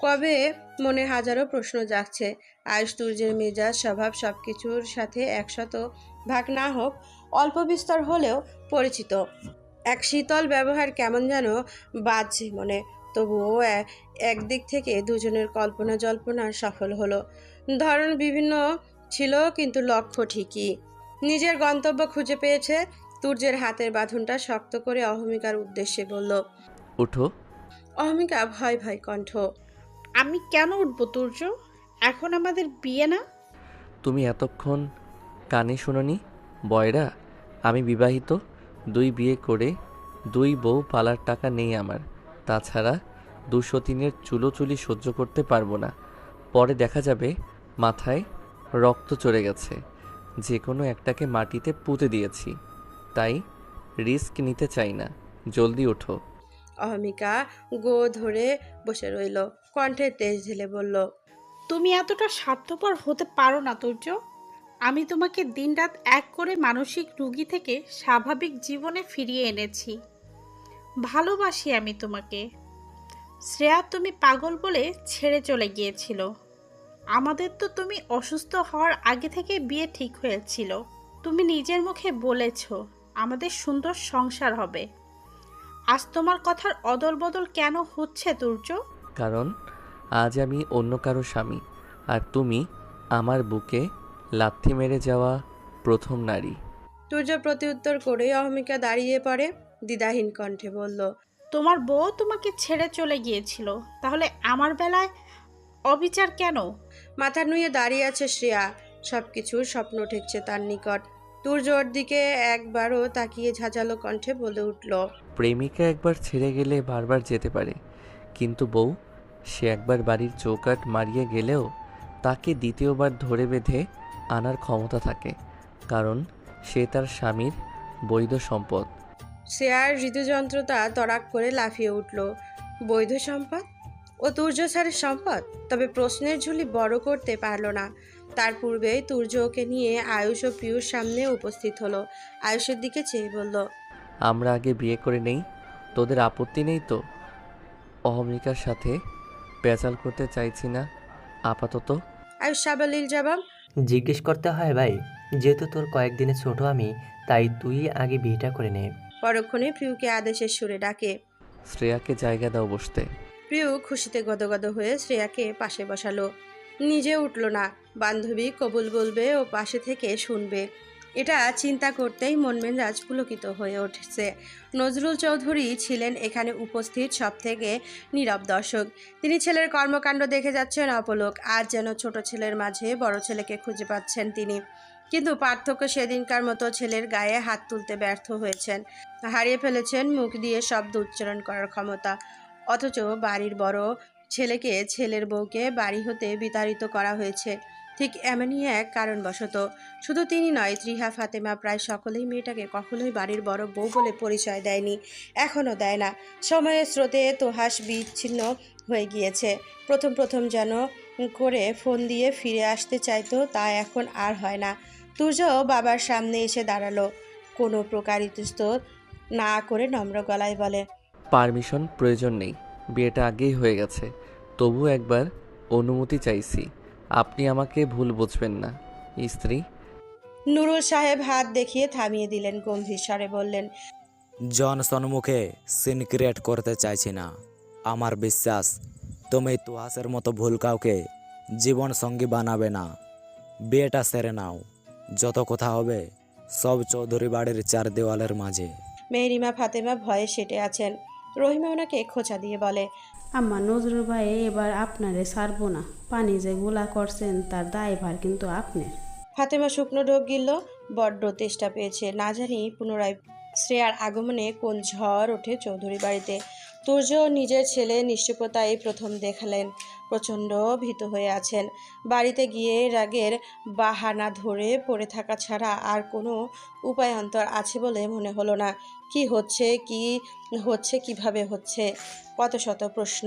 কবে? মনে হাজারো প্রশ্ন জাগছে। আয়ুষ তুর্যের মেজাজ স্বভাব সব কিছুর সাথে একশত ভাগ না হোক অল্প বিস্তর হলেও পরিচিত। এক শীতল ব্যবহার কেমন যেন বাজছে মনে। তবুও একদিক থেকে দুজনের কল্পনা জল্পনা সফল হলো। ধরন বিভিন্ন ছিল কিন্তু লক্ষ্য ঠিকই। নিজের গন্তব্য খুঁজে পেয়েছে তুর্যের হাতের বাঁধনটা শক্ত করে অহমিকার উদ্দেশ্যে বলল উঠো অহমিকা ভয় ভয় কণ্ঠ আমি কেন উঠবো তুর্য? এখন আমাদের বিয়ে না? তুমি এতক্ষণ কানে শুনোনি? বয়রা, আমি বিবাহিত, দুই বিয়ে করে দুই বউ পালার টাকা নেই আমার। তাছাড়া দুশো তিনের চুলোচুলি সহ্য করতে পারব না। পরে দেখা যাবে মাথায় রক্ত চড়ে গেছে। যে কোনো একটাকে মাটিতে পুঁতে দিয়েছি। তাই রিস্ক নিতে চাই না। জলদি ওঠো। অহমিকা গো ধরে বসে রইল। কণ্ঠে তেজ ঢেলে বলল, তুমি এতটা স্বার্থপর হতে পারো না তুর্য। আমি তোমাকে দিনরাত এক করে মানসিক রুগী থেকে স্বাভাবিক জীবনে ফিরিয়ে এনেছি। ভালোবাসি আমি তোমাকে। শ্রেয়া, তুমি পাগল বলে ছেড়ে চলে গিয়েছিল। আমাদের তো তুমি অসুস্থ হওয়ার আগে থেকে বিয়ে ঠিক হয়েছিল। তুমি নিজের মুখে বলেছ, আমাদের সুন্দর সংসার হবে। আজ তোমার কথার অদল বদল কেন হচ্ছে তুর্য কারণ আজ আমি অন্য কারও স্বামী আর তুমি আমার বুকে লাথি মেরে যাওয়া প্রথম নারী। সূর্য প্রত্যুত্তর করে অহমিকা দাঁড়িয়ে পড়ে দ্বিধাহীন কণ্ঠে বলল তোমার বউ তোমাকে ছেড়ে চলে গিয়েছিল তাহলে আমার বেলায় অবিচার কেন? মাথা নুয়ে দাঁড়িয়ে আছে শ্রেয়া সবকিছুর স্বপ্ন ঠেকছে তার নিকট। তুর্যর দিকে একবারও তাকিয়ে ঝাঁঝালো কণ্ঠে বলে উঠল প্রেমিকা একবার ছেড়ে গেলে বারবার যেতে পারে কিন্তু বউ সে একবার বাড়ির চৌকাট মারিয়ে গেলেও তাকে দ্বিতীয়বার ধরে বেঁধে আনার ক্ষমতা থাকে কারণ সে তার স্বামীর বৈধ সম্পদ। সে আর হৃদযন্ত্রতা তড়াক করে লাফিয়ে উঠল বৈধ সম্পদ? ও তুর্য স্যারের সম্পদ তবে প্রশ্নের ঝুলি বড় করতে পারল না। তার পূর্বেই তুর্য ওকে নিয়ে আয়ুষ ও পিয়ুর সামনে উপস্থিত হলো। আয়ুষের দিকে চেয়ে বলল আমরা আগে বিয়ে করে নেই তোদের আপত্তি নেই তো? অহমিকার সাথে পেঁচাল করতে চাইছি না আপাতত? আয়ুষ সাবালিল জবাব জিজ্ঞেস করতে হয় ভাই যেহেতু তোর কয়েকদিনে ছোট আমি তাই তুই আগে বিয়েটা করে নে। পরক্ষণে প্রিয়কে আদেশের সুরে ডাকে শ্রেয়াকে জায়গা দাও বসতে। প্রিয় খুশিতে গদগদ হয়ে শ্রেয়াকে পাশে বসালো। নিজে উঠল না, বান্ধবী কবুল বলবে ও পাশে থেকে শুনবে। এটা চিন্তা করতেই মন মেজাজ পুলকিত হয়ে উঠছে। নজরুল চৌধুরী ছিলেন এখানে উপস্থিত সব থেকে নীরব দর্শক। তিনি ছেলের কর্মকাণ্ড দেখে যাচ্ছেন অপলোক আজ যেন ছোট ছেলের মাঝে বড় ছেলেকে খুঁজে পাচ্ছেন তিনি। কিন্তু পার্থক্য সেদিনকার মতো ছেলের গায়ে হাত তুলতে ব্যর্থ হয়েছেন। হারিয়ে ফেলেছেন, মুখ দিয়ে শব্দ উচ্চারণ করার ক্ষমতা। অথচ বাড়ির বড় ছেলেকে ছেলের বউকে বাড়ি হতে বিতাড়িত করা হয়েছে। ঠিক এমনই এক কারণবশত। শুধু তিনি নয়, ত্রিহা, ফাতেমা প্রায় সকলেই মেয়েটাকে কখনোই বাড়ির বড় বউ বলে পরিচয় দেয়নি, এখনও দেয় না। সময়ের স্রোতে তোহাস বিচ্ছিন্ন হয়ে গিয়েছে। প্রথম প্রথম যেন করে ফোন দিয়ে ফিরে আসতে চাইতো, তা এখন আর হয় না। তুর্য বাবার সামনে এসে দাঁড়াল। কোনো প্রকার ইতস্তত না করে নম্র গলায় বলে পারমিশন প্রয়োজন নেই। বিয়েটা আগেই হয়ে গেছে। তবু একবার অনুমতি চাইছি। আপনি আমাকে ভুল বুঝবেন না। স্ত্রী? নুরুল সাহেব হাত দেখিয়ে থামিয়ে দিলেন গম্ভীর স্বরে বললেন জন সম্মুখে সিন ক্রিয়েট করতে চাইছি না। আমার বিশ্বাস তুমি তুহাসের মতো ভুল কাউকে জীবন সঙ্গী বানাবে না। বিয়েটা সেরে নাও। যত কথা হবে সব চৌধুরী বাড়ির চার দেওয়ালের মাঝে। মেহরিমা ফাতেমা ভয়ে সেটে আছেন। রহিমা ওনাকে খোঁচা দিয়ে বলে আম্মা নজরুল ভাই এবার আপনারে সারবো না। পানি যে গোলা করছেন তার দায়ভার কিন্তু আপনি ফাতেমা শুকনো ঢোক গিল বড্ড তেষ্টা পেয়েছে। না জানি পুনরায় শ্রেয়ার আগমনে কোন ঝড় ওঠে চৌধুরী বাড়িতে। তুর্য নিজের ছেলে নিশ্চুপতাই প্রথম দেখালেন। প্রচণ্ড ভীত হয়ে আছেন। বাড়িতে গিয়ে রাগের বাহানা ধরে পড়ে থাকা ছাড়া আর কোনো উপায়ান্তর আছে বলে মনে হলো না। কি হচ্ছে কি হচ্ছে, কীভাবে হচ্ছে? কত শত প্রশ্ন।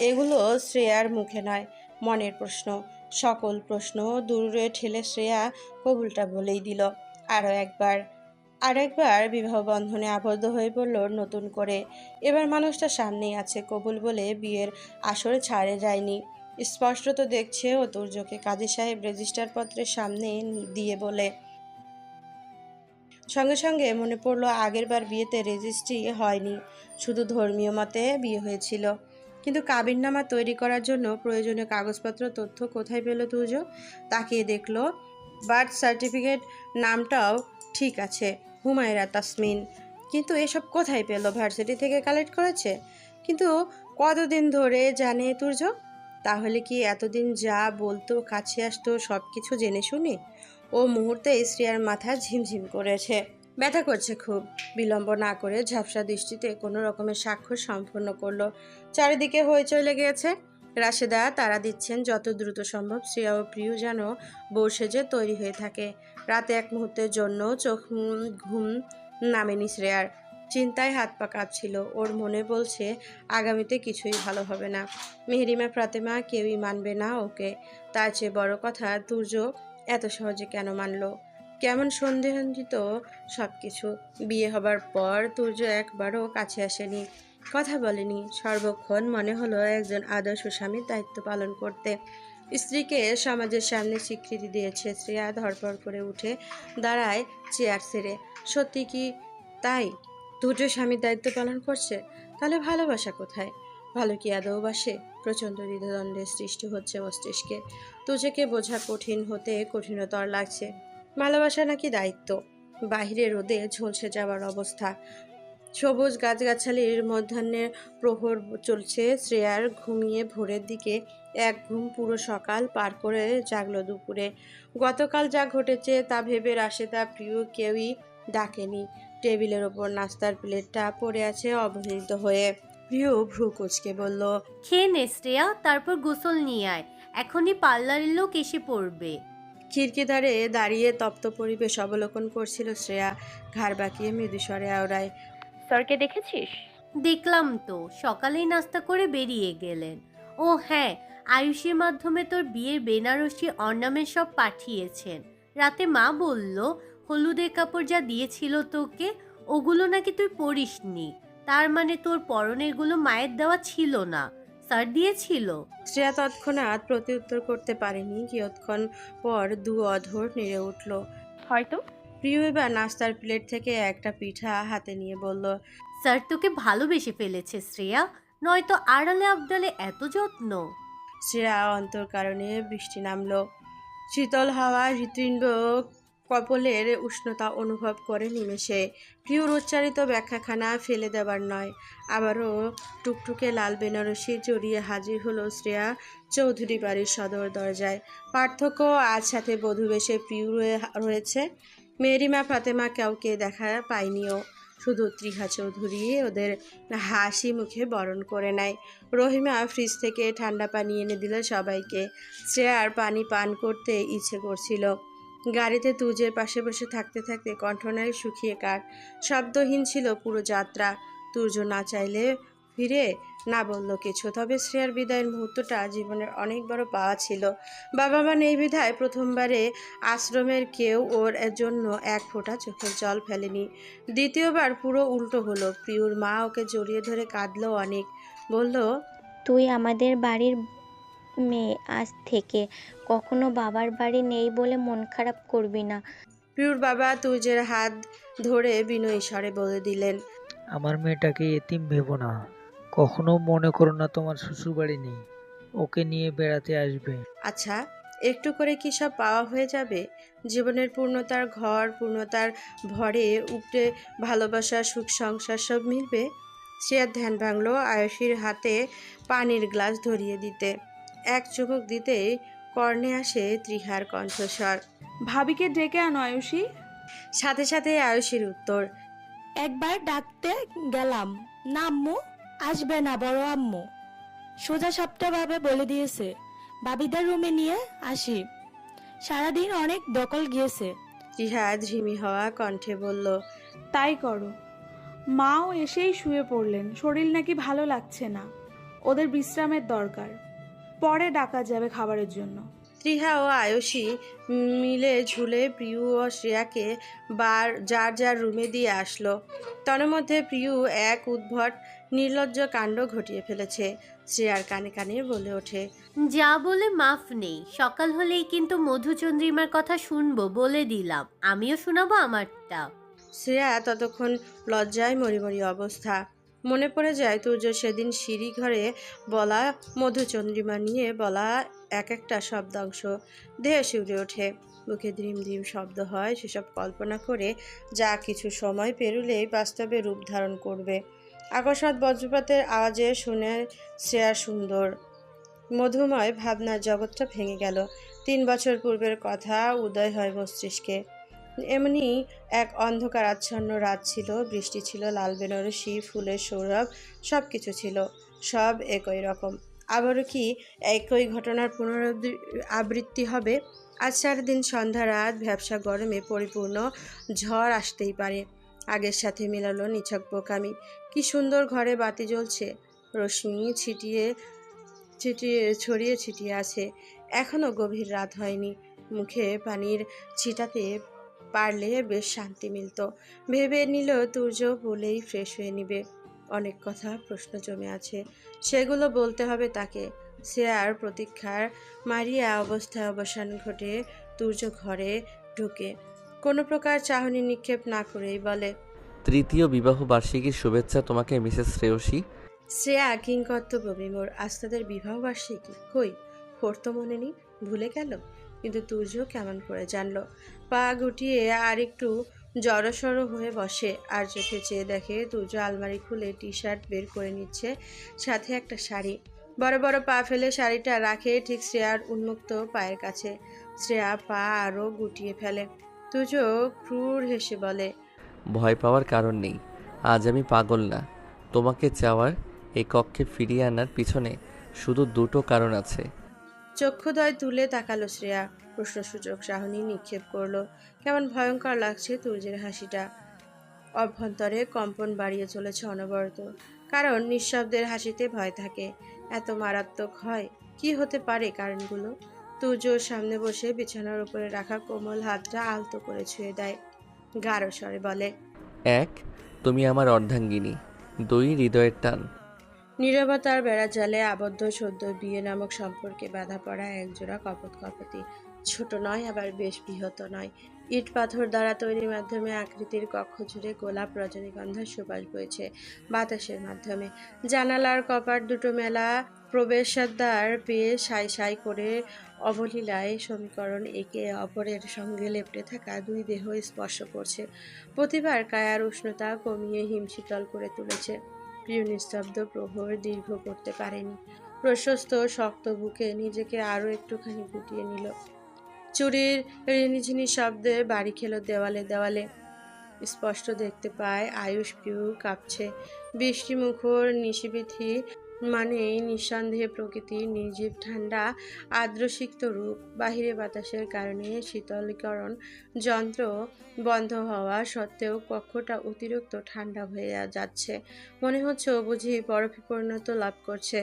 এগুলো শ্রেয়ার মুখে নয়, মনের প্রশ্ন। সকল প্রশ্ন দূরে ঠেলে শ্রেয়া কবুলটা বলেই দিল। আরও একবার আরেকবার বিবাহ বন্ধনে আবদ্ধ হয়ে পড়ল নতুন করে। এবার মানুষটা সামনেই আছে, কবুল বলে বিয়ের আসরে ছাড়ে যায়নি। স্পষ্টত দেখছে ও তুর্যকে কাজী সাহেব রেজিস্টার পত্রের সামনে দিয়ে বলে। সঙ্গে সঙ্গে মনে পড়ল আগেরবার বিয়েতে রেজিস্ট্রি হয়নি, শুধু ধর্মীয় মতে বিয়ে হয়েছিল। কিন্তু কাবিননামা তৈরি করার জন্য প্রয়োজনীয় কাগজপত্র, তথ্য কোথায় পেল তুর্য? তাকিয়ে দেখল বার্থ সার্টিফিকেট নামটাও ঠিক আছে। হুমায়রা, তাসমিন। কিন্তু এসব কোথায় পেল? ভার্সিটি থেকে কালেক্ট করেছে? কিন্তু কতদিন ধরে জানে তুর্য? তাহলে কি এতদিন যা বলতো, কাছে আসতো সব কিছু জেনে শুনে? ও মুহূর্তে শ্রিয়ার মাথা ঝিমঝিম করেছে। ব্যথা করছে খুব। বিলম্ব না করে ঝাপসা দৃষ্টিতে কোনো রকমের স্বাক্ষর সম্পন্ন করল। চারিদিকে হয়ে চলে গিয়েছে রাশেদা তারা দিচ্ছেন যত দ্রুত সম্ভব শ্রিয়া ও প্রিয় যেন বসে যে তৈরি হয়ে থাকে। রাতে এক মুহূর্তের জন্য চোখ ঘুম নামেনি শ্রেয়ার চিন্তায় হাত পা কাঁপছিল। ওর মনে বলছে, আগামীতে কিছুই ভালো হবে না। মেহরিমা, ফাতেমা কেউই মানবে না ওকে। তার চেয়ে বড় কথা তুর্য এত সহজে কেন মানলো? কেমন সন্দেহিত সব কিছু বিয়ে হবার পর তুর্য একবারও কাছে আসেনি। কথা বলেনি। সর্বক্ষণ মনে হলো একজন আদর্শ স্বামীর দায়িত্ব পালন করতে। স্ত্রীকে সমাজের সামনে স্বীকৃতি দিয়েছে। শ্রেয়া ধরপড় করে উঠে দাঁড়ায় চেয়ার ছেড়ে। সত্যি কি তাই? দুটো স্বামীর দায়িত্ব পালন করছে? তাহলে ভালোবাসা কোথায়? ভালো কি আদৌ বাসে? প্রচণ্ড হৃদদণ্ডের সৃষ্টি হচ্ছে মস্তিষ্কে। তুজেকে বোঝা কঠিন হতে কঠিনতর লাগছে। ভালোবাসা নাকি দায়িত্ব? বাহিরে রোদে ঝলসে যাওয়ার অবস্থা। সবুজ গাছগাছালির মধ্যাহ্নের প্রহর চলছে। শ্রেয়ার ঘুমিয়ে ভোরের দিকে এক ঘুম পুরো সকাল পার করে জাগলো দুপুরে। গতকাল যা ঘটেছে তা ভেবে রাশেদা প্রিয় কেউই ডাকেনি। টেবিলের ওপর নাস্তার প্লেটটা পড়ে আছে অবহেলিত হয়ে। প্রিয় ভ্রু কুচকে বলল খেয়ে নে শ্রেয়া তারপর গোসল নিয়ে আয়। এখনই পার্লারের লোক এসে পড়বে। খিড়কি ধারে দাঁড়িয়ে তপ্ত পরিবেশ অবলোকন করছিল শ্রেয়া ঘাড় বাঁকিয়ে মৃদুস্বরে আওড়ায় স্যারকে দেখেছিস? দেখলাম তো সকালেই নাস্তা করে বেরিয়ে গেলেন। ও হ্যাঁ আয়ুষের মাধ্যমে তোর বিয়ের বেনারসি অর্নামেন্ট সব পাঠিয়েছেন। রাতে মা বলল হলুদের কাপড় যা দিয়েছিল তোকে ওগুলো নাকি তুই পরিসনি। তার মানে তোর পরনেরগুলো মায়ের দেওয়া ছিল না। স্যার দিয়েছিল? শ্রেয়া তৎক্ষণাৎ প্রত্যুত্তর করতে পারেনি। কিয়ৎক্ষণ পর দু অধর নেড়ে উঠল। হয়তো। প্রিয় এবার নাস্তার প্লেট থেকে একটা পিঠা হাতে নিয়ে বলল স্যার তোকে ভালোবেসে ফেলেছে শ্রেয়া। নয়তো আড়ালে আবডালে এত যত্ন? শ্রেয়া অন্তর কারণে বৃষ্টি নামল। শীতল হাওয়া হৃৎপিণ্ড কপলের উষ্ণতা অনুভব করে নিমেষে। প্রিয়র উচ্চারিত ব্যাখ্যাখানা ফেলে দেবার নয়। আবারও টুকটুকে লাল বেনারসি জড়িয়ে হাজির হলো শ্রেয়া চৌধুরী বাড়ির সদর দরজায়। পার্থক্য আজ সাথে বধূ বেশে প্রিয় রয়ে- রয়েছে। মেরিমা ফাতেমা কাউকে দেখা পায়নিও। শুধু ত্রিহা চৌধুরী ওদের হাসি মুখে বরণ করে নেয়। রহিমা ফ্রিজ থেকে ঠান্ডা পানি এনে দিল সবাইকে। শ্রেয়ার পানি পান করতে ইচ্ছে করছিল। গাড়িতে তুজের পাশে বসে থাকতে থাকতে কণ্ঠনায় শুকিয়ে কাঠ শব্দহীন ছিল পুরো যাত্রা। তুর্য না চাইলে ফিরে না বলল কিছু। তবে শ্রেয়ার বিদায়ের মুহূর্তটা জীবনের অনেক বড় পাওয়া ছিল। বাবা মা নেই বিধায় প্রথমবারে আশ্রমের কেউ ওর জন্য এক ফোঁটা চোখের জল ফেলেনি। দ্বিতীয়বার পুরো উল্টো হলো। প্রিয়র মা ওকে জড়িয়ে ধরে কাঁদলো অনেক। বলল তুই আমাদের বাড়ির মেয়ে। আজ থেকে কখনো বাবার বাড়ি নেই বলে মন খারাপ করবি না। প্রিয়র বাবা তুজের হাত ধরে বিনয়ী স্বরে বলে দিলেন আমার মেয়েটাকে এতিম ভেবো না। কখনো মনে করো না তোমার শ্বশুরবাড়ি নেই। ওকে নিয়ে বেড়াতে আসবে। আচ্ছা একটু করে কি সব পাওয়া হয়ে যাবে? জীবনের পূর্ণতার ঘর পূর্ণতার ভরে উপরে ভালোবাসা সুখ সংসার সব মিলবে? সে আর ধ্যান ভাঙলো আয়ুষীর হাতে পানির গ্লাস ধরিয়ে দিতে। এক চুমুক দিতেই কর্ণে আসে ত্রিহার কণ্ঠস্বর। ভাবিকে ডেকে আনো আয়ুষী। সাথে সাথে আয়ুষীর উত্তর একবার ডাকতে গেলাম। না আম্মু। আসবে না, বড় আম্মু। সোজা সাপটাভাবে বলে দিয়েছে, বাবিদার রুমে নিয়ে আসি। সারাদিন অনেক দকল গিয়েছে। ত্রিহা ঝিমি হওয়া কণ্ঠে বলল, তাই করো। মাও এসেই শুয়ে পড়লেন। শরীর নাকি ভালো লাগছে না। ওদের বিশ্রামের দরকার। পরে ডাকা যাবে খাবারের জন্য। ত্রিহা ও আয়ুষী মিলে ঝুলে প্রিয় ও শ্রেয়াকে বার যার যার রুমে দিয়ে আসলো। তন্মধ্যে প্রিয় এক উদ্ভট নির্লজ্জ কাণ্ড ঘটিয়ে ফেলেছে শ্রেয়ার কানে কানে বলে ওঠে। যা বলে মাফ নেই সকাল হলেই কিন্তু মধুচন্দ্রিমার কথা শুনব বলে দিলাম। আমিও শোনাবো আমারটা। শ্রেয়া ততক্ষণ লজ্জায় মরিমরি অবস্থা। মনে পড়ে যায় তুর্য সেদিন সিঁড়ি ঘরে বলা মধুচন্দ্রিমা নিয়ে বলা এক একটা শব্দাংশ। দেহে শিউরে ওঠে মুখে ধ্রিম ধ্রিম শব্দ হয়, সেসব কল্পনা করে যা কিছু সময় পেরুলেই বাস্তবে রূপ ধারণ করবে। আকস্মাৎ বজ্রপাতের আওয়াজে শুনে শ্রেয়া সুন্দর। মধুময় ভাবনার জগৎটা ভেঙে গেল। তিন বছর পূর্বের কথা, উদয় হয় মস্তিষ্কে। এমনি এক অন্ধকার আচ্ছন্ন রাত ছিল, বৃষ্টি ছিল, লাল বেনারসি, ফুলের সৌরভ সব কিছু ছিল, সব একই রকম। আবারও কি একই ঘটনার পুনরাবৃ, আবৃত্তি হবে? আজ চার দিন সন্ধ্যা রাত ভ্যাবসা গরমে পরিপূর্ণ, ঝড় আসতেই পারে। আগের সাথে মেলালো নিছক বোকামি। কি সুন্দর ঘরে বাতি জ্বলছে। রশ্মি ছিটিয়ে ছিটিয়ে, ছড়িয়ে ছিটিয়ে আছে। এখনও গভীর রাত হয়নি। মুখে পানির ছিটাতে পারলে বেশ শান্তি মিলত। ভেবে নিল তুর্য বলেই ফ্রেশ হয়ে নিবে। অনেক কথা প্রশ্ন জমে আছে। সেগুলো বলতে হবে তাকে। সে আর প্রতীক্ষার মারিয়া অবস্থায় অবসান ঘটে তুর্য ঘরে ঢুকে। কোনো প্রকার চাহনি নিক্ষেপ না করেই বলে তৃতীয় বিবাহ বার্ষিকীর শুভেচ্ছা তোমাকে মিসেস শ্রেয়সী? শ্রেয়া কিংকর্তব্য বিমোর আজ তাদের বিবাহ বার্ষিকী। কই? ওর তো মনে নেই। ভুলে গেল? কিন্তু তুর্য কেমন করে জানলো? পা গুটিয়ে আর একটু জড়সড় হয়ে বসে। আর চোখে চেয়ে দেখে তুর্য আলমারি খুলে টি শার্ট বের করে নিচ্ছে সাথে একটা শাড়ি। বড় বড় পা ফেলে শাড়িটা রাখে ঠিক শ্রেয়ার উন্মুক্ত পায়ের কাছে। শ্রেয়া পা আরও গুটিয়ে ফেলে। তুর্য ক্রূর হেসে বলে, ভয় পাওয়ার কারণ নেই। আজ আমি পাগল না। তোমাকে চাওয়ার এই কক্ষে ফিরিয়ে আনার পিছনে শুধু দুটো কারণ আছে। চক্ষুদয় তুলে তাকালো শ্রেয়া। প্রশ্নসূচক চাহনি নিক্ষেপ করল। কেমন ভয়ঙ্কর লাগছে তুর্যের হাসিটা। অভ্যন্তরে কম্পন বাড়িয়ে চলেছে অনবরত। কারণ নিঃশব্দের হাসিতে ভয় থাকে। এত মারাত্মক হয়, কি হতে পারে কারণগুলো? তুর্যর সামনে বসে বিছানার উপরে রাখা কোমল হাতটা আলতো করে ছুঁয়ে দেয়। গাঢ় স্বরে বলে, এক, তুমি আমার অর্ধাঙ্গিনী। দুই, হৃদয়ের টান। নীরবতার বেড়া জালে আবদ্ধ সদ্য বিয়ে নামক সম্পর্কে বাধা পড়া একজোড়া কপত কপতি ছোট নয়, আবার বেশ বৃহৎ নয়। ইট পাথর দ্বারা তৈরির মাধ্যমে আকৃতির কক্ষ জুড়ে গোলাপ রজনীগন্ধার সুবাস বইছে বাতাসের মাধ্যমে। জানালার কপাট দুটো মেলা প্রবেশদ্বার পেয়ে সাই সাই করে অবলীলায় সমীকরণ একে অপরের সঙ্গে লেপটে থাকা দুই দেহ স্পর্শ করছে। প্রতিবার কায়ার উষ্ণতা কমিয়ে হিমশীতল করে তুলেছে। প্রিয় নিস্তব্ধ, প্রহর দীর্ঘ করতে পারেনি। প্রশস্ত, শক্ত বুকে নিজেকে আরও একটুখানি গুটিয়ে নিল। চুরির, রিনিঝিনি শব্দে বাড়ি খেলো দেওয়ালে দেওয়ালে। স্পষ্ট দেখতে পায়, আয়ুষ পিউ কাঁপছে। বৃষ্টিমুখর নিশিবিথি মানেই নিঃসন্দেহে প্রকৃতির নির্জীব, ঠান্ডা, আর্দ্রসিক্ত রূপ। বাহিরে বাতাসের কারণে শীতলীকরণ যন্ত্র বন্ধ হওয়া সত্ত্বেও কক্ষটা অতিরিক্ত ঠান্ডা হয়ে যাচ্ছে। মনে হচ্ছে ও বুঝি বরফে পরিণত লাভ করছে।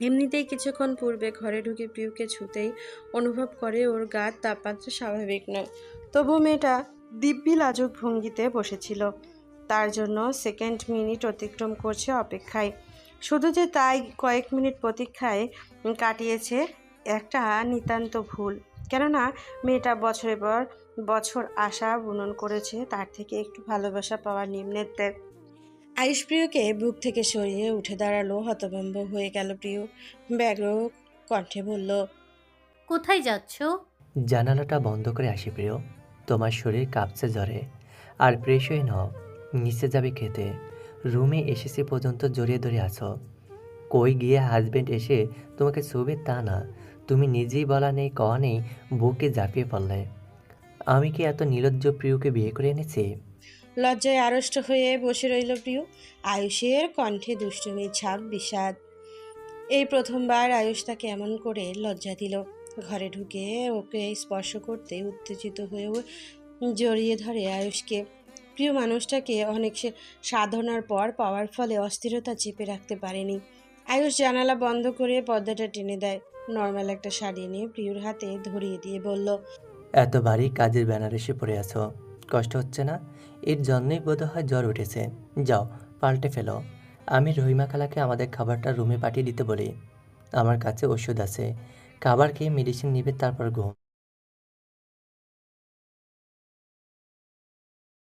এমনিতেই কিছুক্ষণ পূর্বে ঘরে ঢুকে প্রিয়কে ছুতেই অনুভব করে ওর গার তাপমাত্রা স্বাভাবিক নয়। তবু মেয়েটা দিব্যি লাজুক ভঙ্গিতে বসেছিল। তার জন্য সেকেন্ড মিনিট অতিক্রম করছে অপেক্ষায়। শুধু যে তাই কয়েক মিনিট প্রতীক্ষায় কাটিয়েছে একটা নিতান্ত ভুল। কেননা মেয়েটা বছরের পর বছর আশা বুনন করেছে তার থেকে একটু ভালোবাসা পাওয়ার নিম্নেত্বে আয়ুষ প্রিয়কে বুক থেকে সরিয়ে উঠে দাঁড়াল হতভম্ব হয়ে গেল প্রিয়। ব্যগ্র কণ্ঠে বলল কোথায় যাচ্ছ? জানালাটা বন্ধ করে আসি প্রিয়। তোমার শরীর কাঁপছে জ্বরে। আর ফ্রেশ হয়ে নাও। নিচে যাবে খেতে। রুমে এসেছে পর্যন্ত জড়িয়ে ধরে আছো। কই গিয়ে হাজবেন্ড এসে তোমাকে ছুবে তা না। তুমি নিজেই বলা নেই, কওয়া নেই, বুকে ঝাঁপিয়ে পড়লে। আমি কি এত নির্লজ্জ প্রিয়কে বিয়ে করে এনেছি? লজ্জায় আড়ষ্ট হয়ে বসে রইল প্রিয়। আয়ুষের কণ্ঠে দুষ্টুমির ছাপ, বিষাদ। এই প্রথমবার আয়ুষ তাকে এমন করে লজ্জা দিল। ঘরে ঢুকে ওকে স্পর্শ করতে উত্তেজিত হয়ে জড়িয়ে ধরে আয়ুষকে। প্রিয় মানুষটাকে অনেক সাধনার পর পাওয়ার ফলে অস্থিরতা চেপে রাখতে পারেনি। আয়ুষ জানালা বন্ধ করে পর্দাটা টেনে দেয়। নর্মাল একটা শাড়ি নিয়ে প্রিয়র হাতে ধরিয়ে দিয়ে বলল, এত ভারী কাজের বেনারসি পড়ে আছো। কষ্ট হচ্ছে না? এর জন্যই বোধ হয় জ্বর উঠেছে। যাও, পাল্টে ফেলো। আমি রহিমা খালাকে আমাদের খাবারটা রুমে পাঠিয়ে দিতে বলি। আমার কাছে ওষুধ আছে। খাবার খেয়ে মেডিসিন নিবে, তারপর ঘুম।